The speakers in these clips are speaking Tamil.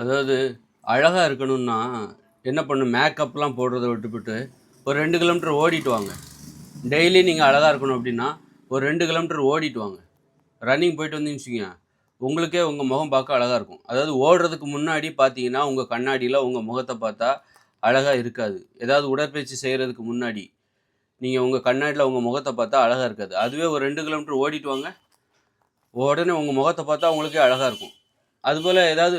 அதாவது அழகாக இருக்கணும்னா என்ன பண்ணும்? மேக்கப்லாம் போடுறத விட்டுவிட்டு ஒரு ரெண்டு கிலோமீட்டர் ஓடிட்டு வாங்க. டெய்லி நீங்கள் அழகாக இருக்கணும் அப்படின்னா ஒரு ரெண்டு கிலோமீட்டர் ஓடிட்டு வாங்க. ரன்னிங் போயிட்டு வந்தீங்கன்னு வச்சுக்கோங்க உங்களுக்கே உங்கள் முகம் பார்க்க அழகாக இருக்கும். அதாவது ஓடுறதுக்கு முன்னாடி பார்த்தீங்கன்னா உங்கள் கண்ணாடியில் உங்கள் முகத்தை பார்த்தா அழகாக இருக்காது. ஏதாவது உடற்பயிற்சி செய்கிறதுக்கு முன்னாடி நீங்கள் உங்கள் கண்ணாடியில் உங்கள் முகத்தை பார்த்தா அழகாக இருக்காது. அதுவே ஒரு ரெண்டு கிலோமீட்டர் ஓடிட்டு வாங்க. உடனே உங்கள் முகத்தை பார்த்தா உங்களுக்கே அழகாக இருக்கும். அதுபோல் ஏதாவது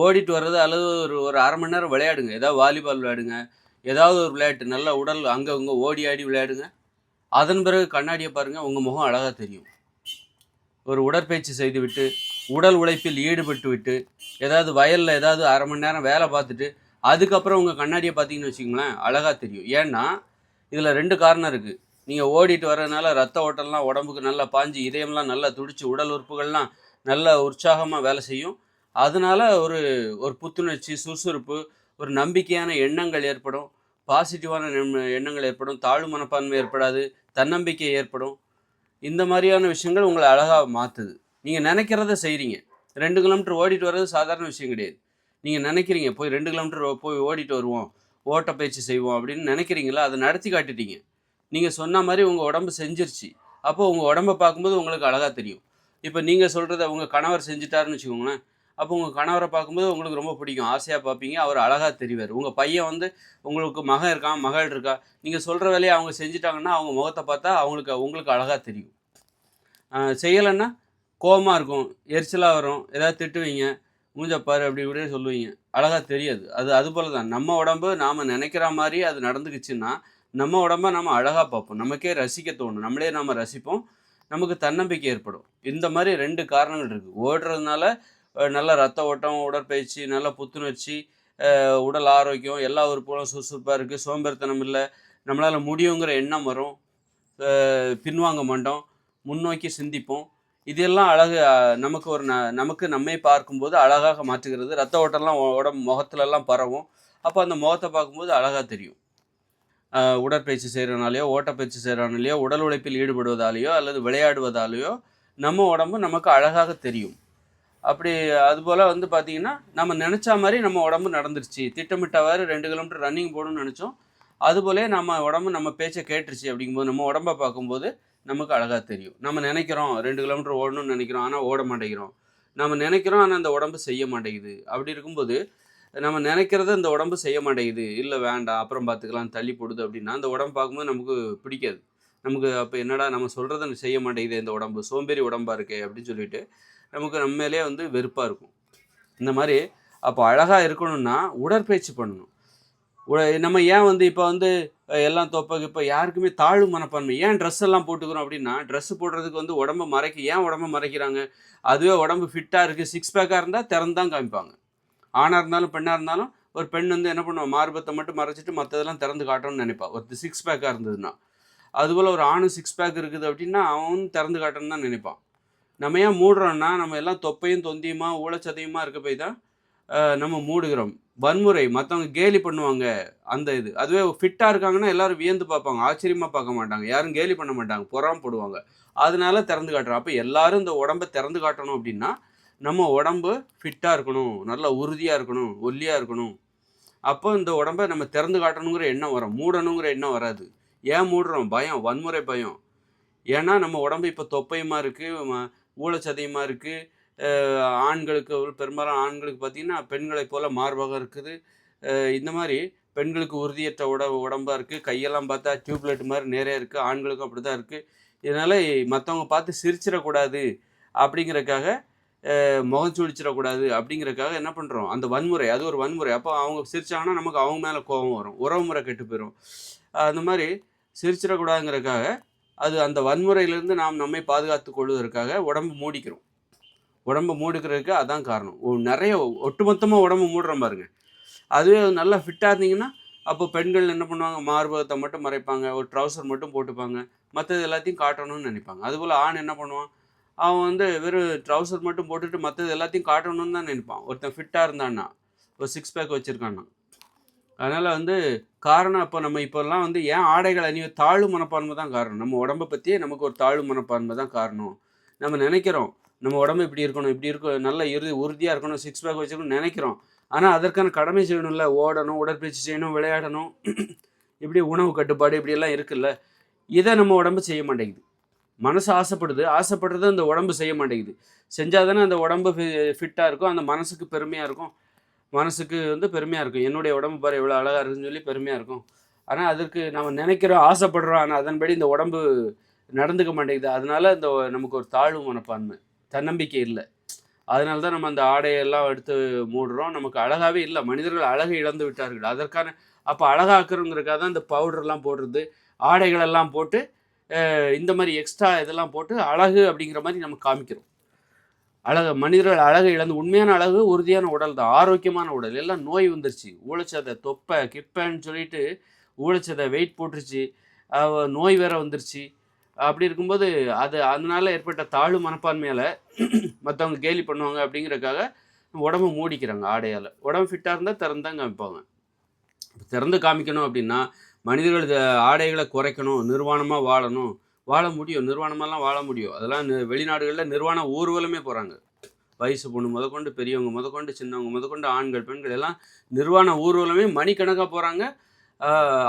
ஓடிட்டு வர்றது அல்லது ஒரு ஒரு அரை மணி நேரம் விளையாடுங்க. ஏதாவது வாலிபால் விளையாடுங்க. ஏதாவது ஒரு விளையாட்டு நல்ல உடல் அங்கே அங்கே ஓடி ஆடி விளையாடுங்க. அதன் பிறகு கண்ணாடியை பாருங்கள் உங்கள் முகம் அழகாக தெரியும். ஒரு உடற்பயிற்சி செய்துவிட்டு உடல் உழைப்பில் ஈடுபட்டு விட்டு ஏதாவது வயலில் ஏதாவது அரை மணி நேரம் வேலை பார்த்துட்டு அதுக்கப்புறம் உங்கள் கண்ணாடியை பார்த்தீங்கன்னு வச்சுக்கோங்களேன் அழகாக தெரியும். ஏன்னா இதில் ரெண்டு காரணம் இருக்குது நீங்கள் ஓடிட்டு வர்றதுனால ரத்த ஓட்டம்லாம் உடம்புக்கு நல்லா பாஞ்சு இதயம்லாம் நல்லா துடிச்சு உடல் உறுப்புகள்லாம் நல்லா உற்சாகமாக வேலை செய்யும். அதனால ஒரு ஒரு புத்துணர்ச்சி சுறுசுறுப்பு ஒரு நம்பிக்கையான எண்ணங்கள் ஏற்படும். பாசிட்டிவான எண்ணங்கள் ஏற்படும். தாழ்வு மனப்பான்மை ஏற்படாது. தன்னம்பிக்கை ஏற்படும். இந்த மாதிரியான விஷயங்கள் உங்களை அழகாக மாற்றுது நீங்கள் நினைக்கிறத செய்கிறீங்க ரெண்டு கிலோமீட்டர் ஓடிட்டு வர்றது சாதாரண விஷயம் கிடையாது. நீங்கள் நினைக்கிறீங்க போய் ரெண்டு கிலோமீட்டர் போய் ஓடிட்டு வருவோம். ஓட்டப்பயிற்சி செய்வோம். அப்படின்னு நினைக்கிறீங்களா? அதை நடத்தி காட்டிட்டீங்க. நீங்கள் சொன்ன மாதிரி உங்கள் உடம்பு செஞ்சிருச்சு. அப்போது உங்கள் உடம்பை பார்க்கும்போது உங்களுக்கு அழகாக தெரியும். இப்போ நீங்கள் சொல்கிறத உங்கள் கணவர் செஞ்சுட்டாருன்னு வச்சுக்கோங்களேன். அப்போ உங்கள் கணவரை பார்க்கும்போது உங்களுக்கு ரொம்ப பிடிக்கும். ஆசையாக பார்ப்பீங்க. அவர் அழகாக தெரிவார். உங்கள் பையன் வந்து உங்களுக்கு மகன் இருக்கான் மகள் இருக்கா? நீங்கள் சொல்கிற வேலையை அவங்க செஞ்சுட்டாங்கன்னா அவங்க முகத்தை பார்த்தா அவங்களுக்கு உங்களுக்கு அழகாக தெரியும். செய்யலைன்னா கோபமாக இருக்கும். எரிச்சலாக வரும். ஏதாவது திட்டுவீங்க. மூஞ்சப்பாரு அப்படி இப்படியே சொல்லுவீங்க. அழகாக தெரியாது. அது அது போல் தான் நம்ம உடம்பு நாம் நினைக்கிற மாதிரி அது நடந்துக்குச்சுன்னா நம்ம உடம்ப நம்ம அழகாக பார்ப்போம். நமக்கே ரசிக்க தோணும். நம்மளே நாம் ரசிப்போம். நமக்கு தன்னம்பிக்கை ஏற்படும். இந்த மாதிரி ரெண்டு காரணங்கள் இருக்குது ஓடுறதுனால நல்ல ரத்த ஓட்டம் உடற்பயிற்சி நல்ல புத்துணர்ச்சி உடல் ஆரோக்கியம் எல்லா உறுப்புகளும் சுறுசுறுப்பாக இருக்குது சோம்பேறித்தனம் இல்லை. நம்மளால் முடியுங்கிற எண்ணம் வரும். பின்வாங்க மாட்டோம். முன்னோக்கி சிந்திப்போம். இதெல்லாம் அழகு நமக்கு ஒரு ந நமக்கு நம்மை பார்க்கும்போது அழகாக மாற்றுகிறது. ரத்த ஓட்டம்லாம் உடம்பு முகத்துலலாம் பரவும். அப்போ அந்த முகத்தை பார்க்கும்போது அழகாக தெரியும். உடற்பயிற்சி செய்கிறனாலேயோ ஓட்டப்பயிற்சி செய்கிறனாலேயோ உடல் உழைப்பில் ஈடுபடுவதாலேயோ அல்லது விளையாடுவதாலேயோ நம்ம உடம்பு நமக்கு அழகாக தெரியும். அப்படி அதுபோல் வந்து பார்த்தீங்கன்னா நம்ம நினச்ச மாதிரி நம்ம உடம்பு நடந்துருச்சு. திட்டமிட்டவாறு ரெண்டு கிலோமீட்டர் ரன்னிங் போகணும்னு நினச்சோம். அதுபோலே நம்ம உடம்பு நம்ம பேச்சை கேட்டுருச்சு அப்படிங்கும்போது நம்ம உடம்பை பார்க்கும்போது நமக்கு அழகாக தெரியும். நம்ம நினைக்கிறோம் ரெண்டு கிலோமீட்டர் ஓடணும்னு நினைக்கிறோம் ஆனால் ஓட மாட்டேங்கிறோம். நம்ம நினைக்கிறோம் ஆனால் அந்த உடம்பு செய்ய மாட்டேங்குது. அப்படி இருக்கும்போது நம்ம நினைக்கிறத இந்த உடம்பு செய்ய மாட்டேங்குது. இல்லை வேண்டாம் அப்புறம் பார்த்துக்கலாம் தள்ளி போடுது அப்படின்னா அந்த உடம்பு பார்க்கும்போது நமக்கு பிடிக்காது. நமக்கு அப்போ என்னடா நம்ம சொல்கிறத செய்ய மாட்டேங்குது இந்த உடம்பு. சோம்பேறி உடம்பாக இருக்கே அப்படின்னு சொல்லிட்டு நமக்கு நம்ம மேலே வந்து வெறுப்பாக இருக்கும். இந்த மாதிரி அப்போ அழகாக இருக்கணும்னா உடற்பயிற்சி பண்ணணும். உட- நம்ம ஏன் வந்து இப்போ வந்து எல்லாம் தொப்ப இப்போ யாருக்குமே தாழ்வு மனப்பான்மை ஏன் ட்ரெஸ் எல்லாம் போட்டுக்கிறோம் அப்படின்னா ட்ரெஸ் போடுறதுக்கு வந்து உடம்ப மறைக்க ஏன் உடம்ப மறைக்கிறாங்க? அதுவே உடம்பு ஃபிட்டாக இருக்குது சிக்ஸ் பேக்காக இருந்தால் திறந்து தான் காமிப்பாங்க. ஆணாக இருந்தாலும் பெண்ணாக இருந்தாலும் ஒரு பெண் வந்து என்ன பண்ணுவோம் மார்பத்தை மட்டும் மறைச்சிட்டு மற்றதெல்லாம் திறந்து காட்டணும்னு நினைப்பா. ஒரு சிக்ஸ் பேக்காக இருந்ததுன்னா. அதுபோல் ஒரு ஆணும் சிக்ஸ் பேக் இருக்குது அப்படின்னா அவனும் திறந்து காட்டணும்னு தான் நினைப்பான். நம்ம ஏன் மூடுறோம்னா நம்ம எல்லாம் தொப்பையும் தொந்தியுமா ஊழச்சதையுமா இருக்க போய் தான் நம்ம மூடுகிறோம். வன்முறை மற்றவங்க கேலி பண்ணுவாங்க அந்த இது. அதுவே ஃபிட்டாக இருக்காங்கன்னா எல்லாரும் வியந்து பார்ப்பாங்க ஆச்சரியமாக பார்க்க மாட்டாங்க. யாரும் கேலி பண்ண மாட்டாங்க புறாம போடுவாங்க. அதனால திறந்து காட்டுறோம். அப்போ எல்லாரும் இந்த உடம்பை திறந்து காட்டணும் அப்படின்னா நம்ம உடம்பு ஃபிட்டாக இருக்கணும் நல்லா உறுதியாக இருக்கணும் ஒல்லியாக இருக்கணும். அப்போ இந்த உடம்பை நம்ம திறந்து காட்டணுங்கிற எண்ணம் வரும். மூடணுங்கிற எண்ணம் வராது. ஏன் மூடுறோம்? பயம் வன்முறை பயம். ஏன்னா நம்ம உடம்பு இப்போ தொப்பையுமா இருக்குது ஊழச்சதையுமா இருக்குது ஆண்களுக்கு பெரும்பாலும் ஆண்களுக்கு பார்த்திங்கன்னா பெண்களைப் போல் மார்பகம் இருக்குது. இந்த மாதிரி பெண்களுக்கு உறுதியற்ற உட உடம்பாக இருக்குது கையெல்லாம் பார்த்தா டியூப்லைட் மாதிரி நிறைய இருக்குது ஆண்களுக்கும் அப்படி தான் இருக்குது இதனால் மற்றவங்க பார்த்து சிரிச்சிடக்கூடாது அப்படிங்கிறக்காக முகம் சுழிச்சிடக்கூடாது அப்படிங்கிறக்காக என்ன பண்ணுறோம் அந்த வன்முறை அது ஒரு வன்முறை. அப்போ அவங்க சிரிச்சாங்கன்னா நமக்கு அவங்க மேலே கோபம் வரும். உறவு முறை கெட்டு போயிடும் அந்த மாதிரி சிரிச்சிடக்கூடாதுங்கிறக்காக அது அந்த வன்முறையிலேருந்து நாம் நம்மை பாதுகாத்து கொள்வதற்காக உடம்பு மூடிக்கிறோம். உடம்பு மூடிக்கிறதுக்கு அதான் காரணம். நிறைய ஒட்டுமொத்தமாக உடம்பு மூடுறோம் பாருங்க. அதுவே நல்லா ஃபிட்டாக இருந்தீங்கன்னா அப்போ பெண்கள் என்ன பண்ணுவாங்க? மார்பகத்தை மட்டும் மறைப்பாங்க. ஒரு ட்ரௌசர் மட்டும் போட்டுப்பாங்க. மற்றது எல்லாத்தையும் காட்டணும்னு நினைப்பாங்க. அதுபோல் ஆண் என்ன பண்ணுவான்? அவன் வந்து வெறும் ட்ரௌசர் மட்டும் போட்டுட்டு மற்றது எல்லாத்தையும் காட்டணும்னு தான் நினைப்பான். ஒருத்தன் ஃபிட்டாக இருந்தான்னா. ஒரு சிக்ஸ் பேக் வச்சுருக்கான்னா. அதனால் வந்து காரணம் அப்போ நம்ம இப்போல்லாம் வந்து ஏன் ஆடைகள் அணிய தாழ்வு மனப்பான்மை தான் காரணம்? நம்ம உடம்பை பற்றியே நமக்கு ஒரு தாழ்வு மனப்பான்மை தான் காரணம். நம்ம நினைக்கிறோம் நம்ம உடம்பு இப்படி இருக்கணும் இப்படி இருக்க நல்ல இறு உறுதியாக இருக்கணும் சிக்ஸ் பேக் வச்சுக்கணும்னு நினைக்கிறோம். ஆனால் அதற்கான கடமை செய்யணும்ல. ஓடணும் உடற்பயிற்சி செய்யணும் விளையாடணும். இப்படி உணவு கட்டுப்பாடு இப்படியெல்லாம் இருக்குல்ல. இதை நம்ம உடம்பு செய்ய மாட்டேங்குது. மனசு ஆசைப்படுது. ஆசைப்படுறது அந்த உடம்பு செய்ய மாட்டேங்குது. செஞ்சால் தானே அந்த உடம்பு ஃபிட்டாக இருக்கும். அந்த மனசுக்கு பெருமையாக இருக்கும். மனசுக்கு வந்து பெருமையாக இருக்கும். என்னுடைய உடம்பு பாரு எவ்வளோ அழகாக இருக்குன்னு சொல்லி பெருமையாக இருக்கும். ஆனால் அதற்கு நம்ம நினைக்கிறோம் ஆசைப்படுறோம் ஆனால் அதன்படி இந்த உடம்பு நடந்துக்க மாட்டேங்குது. அதனால இந்த நமக்கு ஒரு தாழ்வு மனப்பான்மை தன்னம்பிக்கை இல்லை. அதனால தான் நம்ம அந்த ஆடையெல்லாம் எடுத்து மூடுறோம். நமக்கு அழகாகவே இல்லை. மனிதர்கள் அழகை இழந்து விட்டார்கள். அதற்கான அப்போ அழகாக்குறோங்கிறக்காக தான் இந்த பவுடர்லாம் போடுறது ஆடைகளெல்லாம் போட்டு இந்த மாதிரி எக்ஸ்ட்ரா இதெல்லாம் போட்டு அழகு அப்படிங்கிற மாதிரி நம்ம காமிக்கிறோம். அழகு மனிதர்கள் அழகை இழந்து உண்மையான அழகு உறுதியான உடல் தான். ஆரோக்கியமான உடல். எல்லாம் நோய் வந்துருச்சு. ஊழச்சதை தொப்பை கிப்பைன்னு சொல்லிட்டு ஊழச்சதை வெயிட் போட்டுருச்சு. நோய் வேற வந்துருச்சு. அப்படி இருக்கும்போது அது அதனால ஏற்பட்ட தாழ்வு மனப்பான்மையால் மற்றவங்க கேலி பண்ணுவாங்க அப்படிங்கிறதுக்காக உடம்பு மூடிக்கிறாங்க ஆடையால். உடம்பு ஃபிட்டாக இருந்தால் திறந்தான் காமிப்பாங்க. திறந்து காமிக்கணும் அப்படின்னா மனிதர்கள் ஆடைகளை குறைக்கணும் நிர்வாணமாக வாழணும். வாழ முடியும் நிர்வாணமெல்லாம் வாழ முடியும். அதெல்லாம் வெளிநாடுகளில் நிர்வாண ஊர்வலமே போகிறாங்க வயசு பொண்ணு முதற்கொண்டு பெரியவங்க முதற்கொண்டு சின்னவங்க முதற்கொண்டு ஆண்கள் பெண்கள் எல்லாம் நிர்வாண ஊர்வலமே மணிக்கணக்காக போகிறாங்க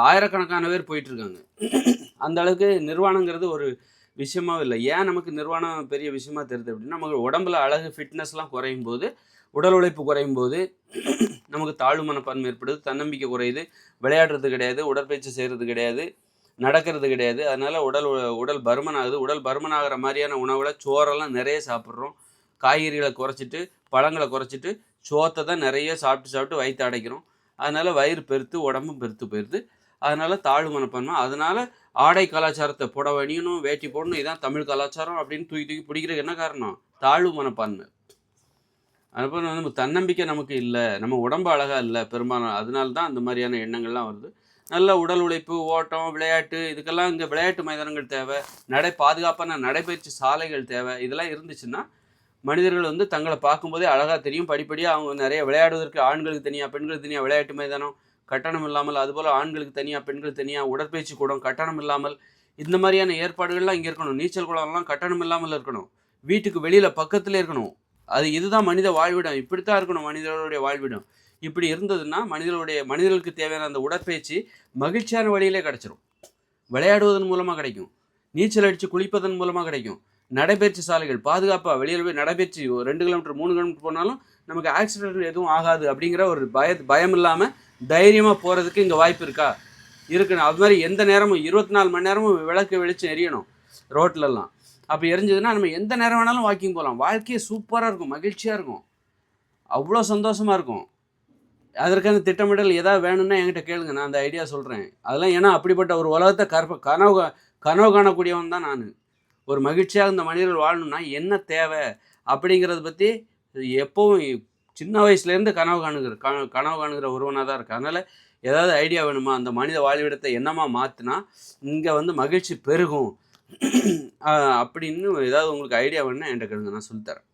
ஆயிரக்கணக்கான பேர் போயிட்டு இருக்காங்க அந்த அளவுக்கு நிர்வாணங்கிறது ஒரு விஷயமாவே இல்லை. ஏன் நமக்கு நிர்வாணம் பெரிய விஷயமா தெரியுது அப்படின்னா நமக்கு உடம்புல அழகு ஃபிட்னஸ்லாம் குறையும் போது உடல் உழைப்பு குறையும் போது நமக்கு தாழ்வு மனப்பான்மை ஏற்படுது தன்னம்பிக்கை குறையுது விளையாடுறது கிடையாது உடற்பயிற்சி செய்கிறது கிடையாது. நடக்கிறது கிடையாது. அதனால உடல் உடல் பருமன் ஆகுது உடல் பருமன் ஆகிற மாதிரியான உணவுல சோறெல்லாம் நிறைய சாப்பிட்றோம். காய்கறிகளை குறைச்சிட்டு பழங்களை குறைச்சிட்டு சோத்தை தான் நிறைய சாப்பிட்டு சாப்பிட்டு வயிற்று அடைக்கிறோம். அதனால வயிறு பெருத்து உடம்பும் பெருத்து போயிடுது. அதனால தாழ்வு மனப்பான்மை. அதனால ஆடை கலாச்சாரத்தை புடவை அணியணும் வேட்டி போடணும். இதான் தமிழ் கலாச்சாரம் அப்படின்னு தூக்கி தூக்கி பிடிக்கிறதுக்கு என்ன காரணம்? தாழ்வு மனப்பான்மை. அதுபோல் நம்ம தன்னம்பிக்கை நமக்கு இல்லை. நம்ம உடம்பு அழகாக இல்லை பெரும்பாலும் அதனால தான் அந்த மாதிரியான எண்ணங்கள்லாம் வருது. நல்ல உடல் உழைப்பு ஓட்டம் விளையாட்டு இதுக்கெல்லாம் இங்கே விளையாட்டு மைதானங்கள் தேவை. நடை பாதுகாப்பான நடைபயிற்சி சாலைகள் தேவை. இதெல்லாம் இருந்துச்சுன்னா மனிதர்கள் வந்து தங்களை பார்க்கும்போதே அழகாக தெரியும். படிப்படியாக அவங்க நிறைய விளையாடுவதற்கு ஆண்களுக்கு தனியாக பெண்களுக்கு தனியாக விளையாட்டு மைதானம் கட்டணம் இல்லாமல் அதுபோல் ஆண்களுக்கு தனியாக பெண்கள் தனியாக உடற்பயிற்சி கூடம் கட்டணம் இல்லாமல். இந்த மாதிரியான ஏற்பாடுகள்லாம் இங்கே இருக்கணும். நீச்சல் குளம்லாம் கட்டணம் இல்லாமல் இருக்கணும். வீட்டுக்கு வெளியில் பக்கத்தில் இருக்கணும். அது இதுதான் மனித வாழ்விடம். இப்படித்தான் இருக்கணும் மனிதர்களுடைய வாழ்விடம். இப்படி இருந்ததுன்னா மனிதர்களுடைய மனிதர்களுக்கு தேவையான அந்த உடற்பயிற்சி மகிழ்ச்சியான வழியிலே கிடச்சிரும். விளையாடுவதன் மூலமாக கிடைக்கும். நீச்சல் அடித்து குளிப்பதன் மூலமாக கிடைக்கும். நடைபயிற்சி சாலைகள் பாதுகாப்பாக வெளியில் போய் நடைபயிற்சி ஒரு ரெண்டு கிலோமீட்டர் மூணு கிலோமீட்டர் போனாலும் நமக்கு ஆக்சிடென்ட் எதுவும் ஆகாது அப்படிங்கிற ஒரு பய பயம் இல்லாமல் தைரியமாக போகிறதுக்கு இங்கே வாய்ப்பு இருக்கா? இருக்குன்னு. அது மாதிரி எந்த நேரமும் இருபத்தி நாலு மணி நேரமும் விளக்கு வெளிச்சம் எரியணும் ரோட்லலாம் அப்போ எரிஞ்சதுன்னா நம்ம எந்த நேரம் வேணாலும் வாக்கிங் போகலாம் வாழ்க்கையே சூப்பராக இருக்கும். மகிழ்ச்சியாக இருக்கும். அவ்வளோ சந்தோஷமாக இருக்கும். அதற்கான திட்டமிடல் ஏதாவது வேணும்னா என்கிட்ட கேளுங்க நான் அந்த ஐடியா சொல்கிறேன் அதெல்லாம் ஏன்னா அப்படிப்பட்ட ஒரு உலகத்தை கற்ப கனவு கா- கனவு காணக்கூடியவன் தான் நான். ஒரு மகிழ்ச்சியாக இந்த மனிதர்கள் வாழணும்னா என்ன தேவை அப்படிங்கிறத பற்றி எப்போவும் சின்ன வயசுலேருந்து கனவு காணுகிற கனவு கனவு காணுகிற ஒருவனாக தான் இருக்கு அதனால் ஏதாவது ஐடியா வேணுமா? அந்த மனித வாழ்விடத்தை என்னமா மாற்றினா இங்கே வந்து மகிழ்ச்சி பெருகும். அப்படின்னு ஏதாவது உங்களுக்கு ஐடியா வேணும்னா என்கிட்ட கேளுங்க நான் சொல்லித்தரேன்